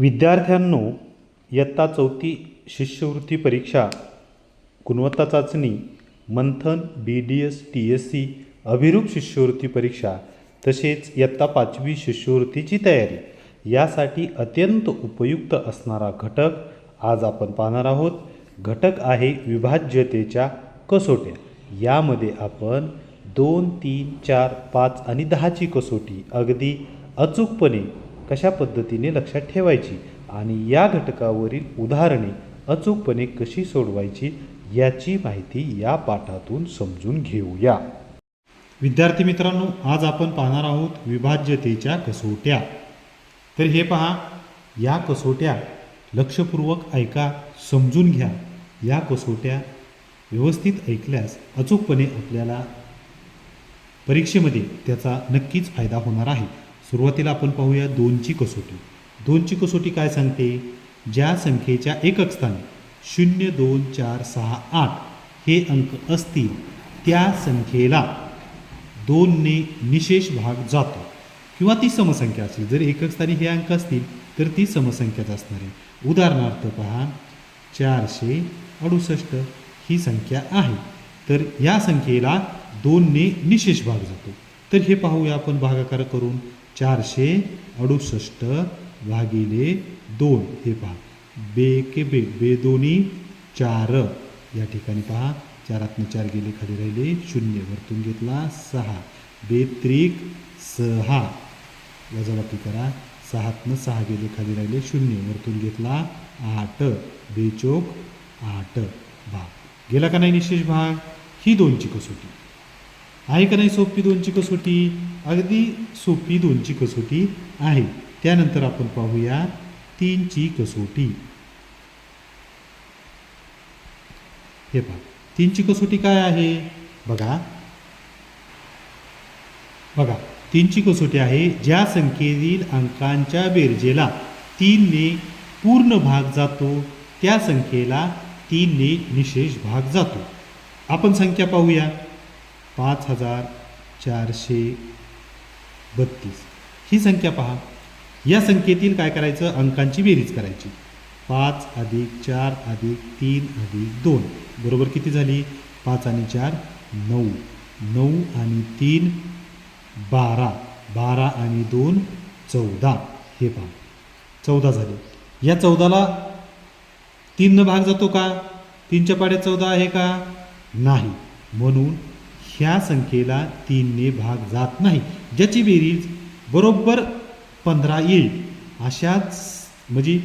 विद्यार्थ्यांनो इयत्ता चौथी शिष्यवृत्ती परीक्षा गुणवत्ता चाचणी Manthan B D S T S C Abhiroop शिष्यवृत्ती परीक्षा तसेच इयत्ता पाचवी शिष्यवृत्तीची तयारी यासाठी अत्यंत उपयुक्त असणारा घटक आज आपण पाहणार आहोत. घटक आहे विभाज्यतेच्या कसोट्या. यामध्ये आपण दोन तीन चार पाच आणि दहाची कसोटी अगदी अचूकपणे कशा पद्धतीने लक्षात ठेवायची आणि या घटकावरील उदाहरणे अचूकपणे कशी सोडवायची याची माहिती या पाठातून समजून घेऊया. विद्यार्थी मित्रांनो आज आपण पाहणार आहोत विभाज्यतेच्या कसोट्या. तर हे पहा या कसोट्या लक्षपूर्वक ऐका समजून घ्या. या कसोट्या व्यवस्थित ऐकल्यास अचूकपणे आपल्याला परीक्षेमध्ये त्याचा नक्कीच फायदा होणार आहे. सुरुवातीला आपण पाहूया दोनची कसोटी. दोनची कसोटी काय सांगते? ज्या संख्येच्या एकक स्थानी शून्य दोन चार सहा आठ हे अंक असतील त्या संख्येला दोनने निशेष भाग जातो. किंवा ती समसंख्या असेल. जर एकक स्थानी हे अंक असतील तर ती समसंख्याच असणार आहे. उदाहरणार्थ पहा चारशे अडुसष्ट ही संख्या आहे. तर या संख्येला दोनने निशेष भाग जातो. तर हे पाहूया आपण भागाकार करून. चारशे अडुसष्ट भागिले दोन. हे पहा. बे के बे. बे दोन्ही चार. या ठिकाणी पहा. चारातनं चार गेले खाली राहिले. शून्य. वरतून घेतला. सहा. बेत्रिक सहा. वजाबाकी करा. सहातनं सहा गेले खाली राहिले. शून्य. वरतून घेतला. आठ. बेचोक आठ. भाग गेला का नाही निशेष भाग? ही दोनची कसोटी. आहे का नाही सोपी दोनची कसोटी? अगदी सोपी दोनची कसोटी आहे. त्यानंतर आपण पाहूया तीनची कसोटी. हे पहा तीनची कसोटी काय आहे? बघा. बघा तीनची कसोटी आहे ज्या संख्येतील अंकांच्या बेरजेला तीनने पूर्ण भाग जातो त्या संख्येला तीनने निशेष भाग जातो. आपण संख्या पाहूया. पाच हजार चारशे बत्तीस. ही संख्या पहा. या संख्येतील काय करायचं? अंकांची बेरीज करायची. पाच अधिक चार अधिक तीन अधिक दोन. बरोबर किती झाली? पाच आणि चार नऊ. नऊ आणि तीन बारा. बारा आणि दोन चौदा. हे पहा. चौदा झाले. या चौदाला तीननं भाग जातो का? तीनच्या पाड्यात चौदा आहे का? नाही. म्हणून ह्या संख्येला तीनने भाग जात नाही. ज्याची बेरीज बरोबर पंधरा येईल. अशाच म्हणजे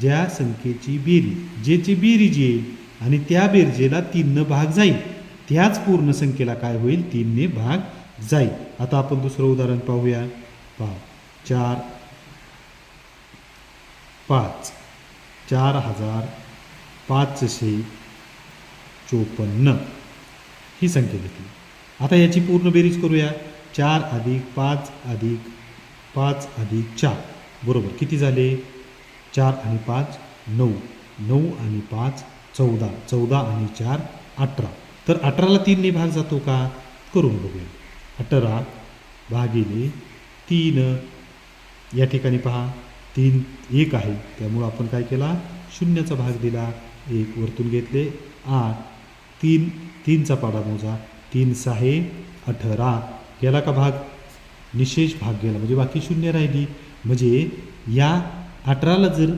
ज्या संख्येची बेरीज ज्याची बेरीज येईल आणि त्या बेरजेला तीननं भाग जाईल. त्याच पूर्ण संख्येला काय होईल? तीनने भाग जाईल. आता आपण दुसरं उदाहरण पाहूया. पहा. चार पाच. चार हजार पाचशे चोपन्न. ही संख्या घेतली. आता याची पूर्ण बेरीज करूया. चार अधिक पाच अधिक पाच अधिक चार. बरोबर किती झाले? चार आणि पाच नऊ. नऊ आणि पाच चौदा. चौदा आणि चार अठरा. तर अठराला तीनने भाग जातो का? करून बघूया. अठरा भागिले तीन. या ठिकाणी पहा तीन एक आहे. त्यामुळं आपण काय केला? शून्याचा भाग दिला. एक वरतून घेतले. आठ. तीन तीनचा पाडा मोजा तीन सहा अठरा. गेला का भाग? निशेष भाग गेला. म्हणजे बाकी शून्य राहिली. म्हणजे या अठराला जर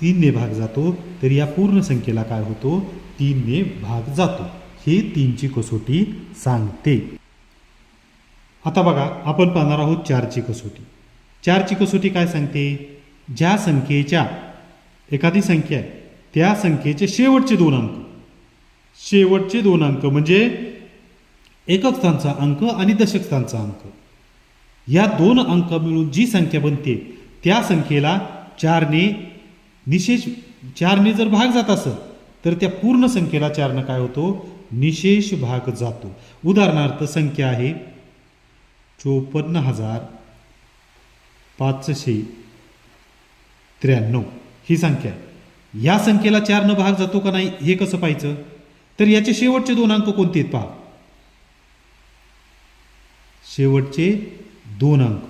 तीनने भाग जातो तर या पूर्ण संख्येला काय होतो? तीनने भाग जातो. हे तीनची कसोटी सांगते. आता बघा आपण पाहणार आहोत चारची कसोटी. चारची कसोटी काय सांगते? ज्या संख्येच्या एखादी संख्या आहे त्या संख्येचे शेवटचे दोन अंक. शेवटचे दोन अंक म्हणजे एकक स्थानचा अंक आणि दशक स्थानचा अंक. या दोन अंक मिळून जी संख्या बनते त्या संख्येला चारने निशेष चारने जर भाग जात असेल तर त्या पूर्ण संख्येला चारनं काय होतो? निशेष भाग जातो. उदाहरणार्थ संख्या आहे चोपन्न हजार पाचशे त्र्याण्णव. ही संख्या. या संख्येला चारनं भाग जातो का नाही? हे कसं पाहायचं? तर याचे शेवटचे दोन अंक कोणते आहेत पहा. शेवटचे दोन अंक.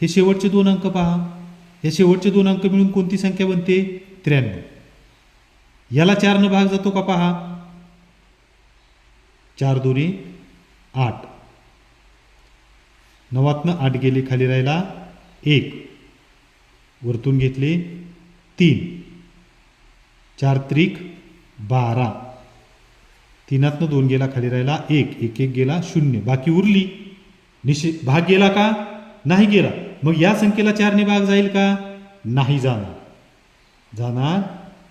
हे शेवटचे दोन अंक पहा. हे शेवटचे दोन अंक मिळून कोणती संख्या बनते? त्र्याण्णव. याला चारनं भाग जातो का पहा? चार दोन्ही आठ. नवातनं आठ गेले खाली राहिला एक. वरतून घेतले तीन. चार त्रिक बारा. तीनातनं दोन गेला खाली राहिला एक एक एक गेला शून्य. बाकी उरली. निश्चित भाग गेला का? नाही गेला. मग या संख्येला चारने भाग जाईल का? नाही जाणार. जाणार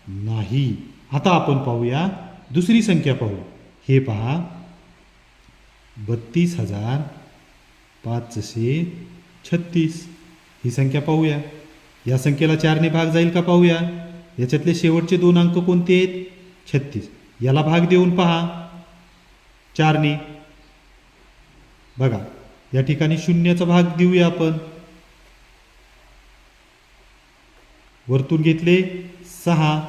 नाही. आता आपण पाहूया दुसरी संख्या पाहू. हे पहा. बत्तीस हजार पाचशे छत्तीस. ही संख्या पाहूया. या संख्येला चारने भाग जाईल का? पाहूया. याच्यातले शेवटचे दोन अंक कोणते आहेत? छत्तीस. याला भाग देऊन पहा. चारने बघा या ठिकाणी शून्याचा भाग देऊया आपण. वरतून घेतले सहा.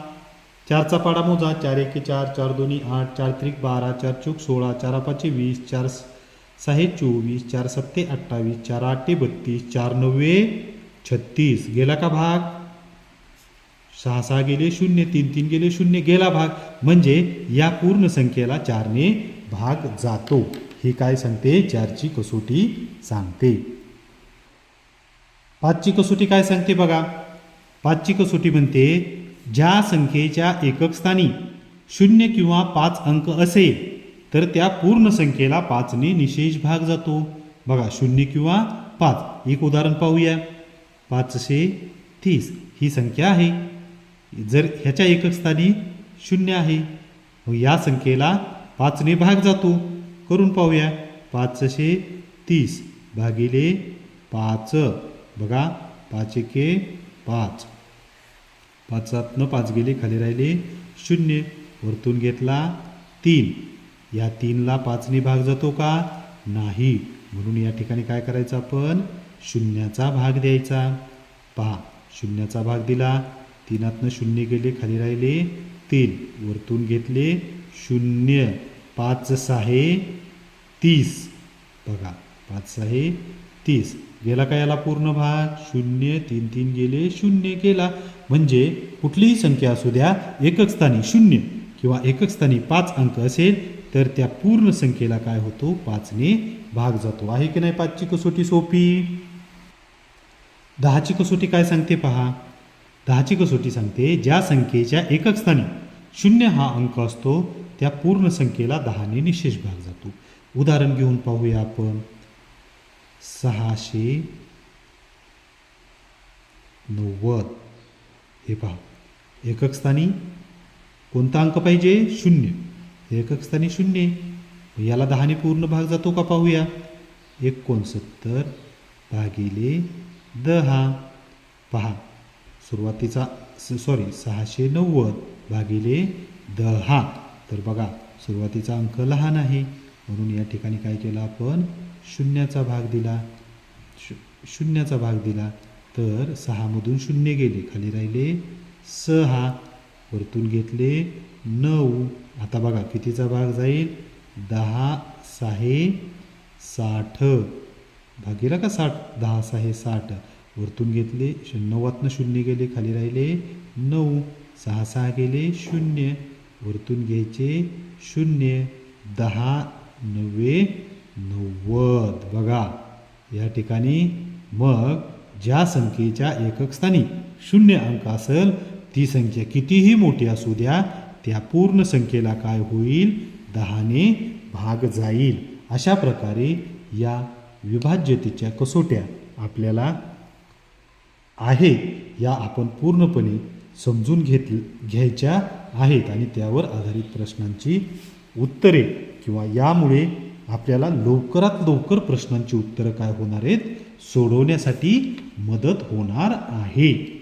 चारचा पाडा मोजा. चार एके चार चार दोन्ही आठ चार त्रिक बारा चार चूक सोळा चार पाचशे वीस चार सहा चोवीस चार सत्ते अठ्ठावीस चार आठे बत्तीस चार नव्वे छत्तीस. गेला का भाग? सहा सहा गेले शून्य तीन तीन गेले शून्य गेला भाग. म्हणजे या पूर्ण संख्येला चारने भाग जातो. हे काय सांगते? चारची कसोटी सांगते. पाचची कसोटी काय सांगते बघा? पाचची कसोटी म्हणते ज्या संख्येच्या एकक स्थानी शून्य किंवा पाच अंक असेल तर त्या पूर्ण संख्येला पाचने निशेष भाग जातो. बघा शून्य किंवा पाच. एक उदाहरण पाहूया. पाचशे तीस. ही संख्या आहे. जर ह्याच्या एकक स्थानी शून्य आहे मग या संख्येला पाचने भाग जातो. करून पाहूया. पाचशे तीस भागिले पाच. बघा पाच एके पाच. पाचातनं पाच गेले खाली राहिले शून्य. वरतून घेतला तीन. या तीनला पाचने भाग जातो का? नाही. म्हणून या ठिकाणी काय करायचं आपण? शून्याचा भाग द्यायचा. पहा शून्याचा भाग दिला. तीनातनं शून्य गेले खाली राहिले तीन. वरतून घेतले शून्य. पाच सहा तीस. बघा पाच सहा तीस. गेला का याला पूर्ण भाग? शून्य तीन तीन गेले शून्य गेला. म्हणजे कुठलीही संख्या असू द्या एकक स्थानी शून्य किंवा एकक स्थानी पाच अंक असेल तर त्या पूर्ण संख्येला काय होतो? पाचने भाग जातो. आहे की नाही पाचची कसोटी सोपी? दहाची कसोटी काय सांगते पहा. दहाची कसोटी सांगते ज्या संख्येच्या एकक स्थानी शून्य हा अंक असतो त्या पूर्ण संख्येला दहाने निशेष भाग जातो. उदाहरण घेऊन पाहूया आपण. सहाशे नव्वद. हे पहा. एकक स्थानी कोणता अंक पाहिजे? शून्य. एकक स्थानी शून्य. याला दहाने पूर्ण भाग जातो का पाहूया? एकोणसत्तर भागिले दहा. पहा. सुरुवातीचा सॉरी सहाशे नव्वद भागिले दहा. तर बघा सुरुवातीचा अंक लहान आहे. म्हणून या ठिकाणी काय केलं आपण? शून्याचा भाग दिला. शू शून्याचा भाग दिला. तर सहामधून शून्य गेले. खाली राहिले सहा. वरतून घेतले नऊ. आता बघा कितीचा भाग जाईल? दहा सहा साठ. भागीला का साठ? दहा सहा साठ. वरतून घेतले शू नव्वदनं शून्य गेले खाली राहिले नऊ सहा सहा गेले शून्य. वरतून घ्यायचे शून्य दहा नव्वे नव्वद. बघा या ठिकाणी मग ज्या संख्येच्या एकक स्थानी शून्य अंक असेल ती संख्या कितीही मोठी असू द्या त्या पूर्ण संख्येला काय होईल? दहाने भाग जाईल. अशा प्रकारे या विभाज्यतेच्या कसोट्या आपल्याला आहे या आपण पूर्णपणे समजून घेत घ्यायच्या आहेत. आणि त्यावर आधारित प्रश्नांची उत्तरे किंवा यामुळे आपल्याला लवकरात लवकर प्रश्नांची उत्तरं काय होणार आहेत सोडवण्यासाठी मदत होणार आहे.